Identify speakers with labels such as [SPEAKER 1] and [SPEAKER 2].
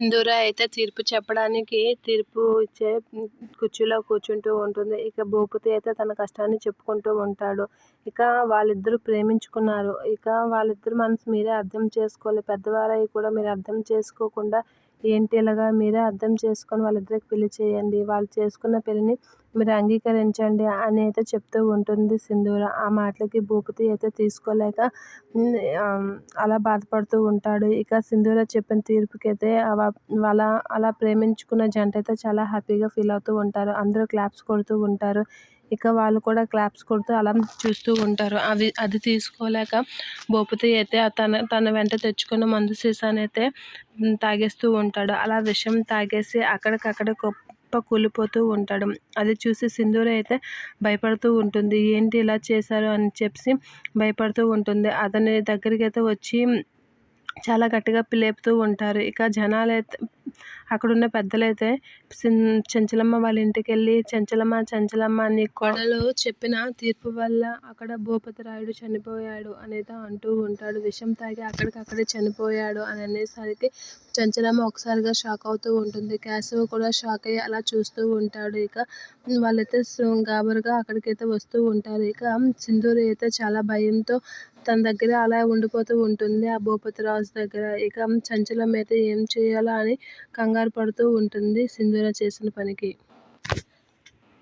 [SPEAKER 1] ఇందులో అయితే తీర్పు చెప్పడానికి తీర్పు ఇచ్చే కుర్చీలో కూర్చుంటూ ఉంటుంది. ఇక భూపతి అయితే తన కష్టాన్ని చెప్పుకుంటూ ఉంటాడు. ఇక వాళ్ళిద్దరూ ప్రేమించుకున్నారు. ఇక వాళ్ళిద్దరు మనసు మీరే అర్థం చేసుకోవాలి. పెద్దవారై కూడా మీరు అర్థం చేసుకోకుండా ఏంటి ఇలాగా మీరే అర్థం చేసుకొని వాళ్ళిద్దరికి పెళ్ళి చేయండి వాళ్ళు చేసుకున్న పెళ్ళిని మీరు అంగీకరించండి అని అయితే చెప్తూ ఉంటుంది సింధూర. ఆ మాటలకి భూపతి అయితే తీసుకోలేక అలా బాధపడుతూ ఉంటాడు. ఇక సింధూర చెప్పిన తీర్పుకైతే వాళ్ళ అలా ప్రేమించుకున్న జంట అయితే చాలా హ్యాపీగా ఫీల్ అవుతూ ఉంటారు. అందరూ క్లాప్స్ కొడుతూ ఉంటారు. ఇక వాళ్ళు కూడా క్లాప్స్ కొడుతూ అలా చూస్తూ ఉంటారు. అవి అది తీసుకోలేక భూపతి అయితే తన తన వెంట తెచ్చుకున్న మందు సీసాని అయితే తాగేస్తూ ఉంటాడు. అలా విషం తాగేసి అక్కడికక్కడ గొప్ప కూలిపోతూ ఉంటాడు. అది చూసి సింధూర అయితే భయపడుతూ ఉంటుంది. ఏంటి ఇలా చేశారు? అని చెప్పి భయపడుతూ ఉంటుంది. అతని దగ్గరికి అయితే వచ్చి చాలా గట్టిగా పిలేపుతూ ఉంటారు. ఇక జనాలు అయితే అక్కడున్న పెద్దలైతే చెంచలమ్మ వాళ్ళ ఇంటికి వెళ్ళి చెంచలమ్మ చెంచలమ్మ అని కొడలు చెప్పిన తీర్పు వల్ల అక్కడ భూపతిరాయుడు చనిపోయాడు అనేది అంటూ ఉంటాడు. విషం తాగి అక్కడికక్కడే చనిపోయాడు అని అనేసరికి చెంచలమ్మ ఒకసారిగా షాక్ అవుతూ ఉంటుంది. కేశవ కూడా షాక్ అయ్యి అలా చూస్తూ ఉంటాడు. ఇక వాళ్ళైతే గాబరుగా అక్కడికైతే వస్తూ ఉంటారు. ఇక సింధూరి అయితే చాలా భయంతో తన దగ్గర అలా ఉండిపోతూ ఉంటుంది. ఆ భూపతి రాజు దగ్గర ఇక చంచలం అయితే ఏం చేయాలా అని కంగారు పడుతూ ఉంటుంది సింధూర చేసిన పనికి.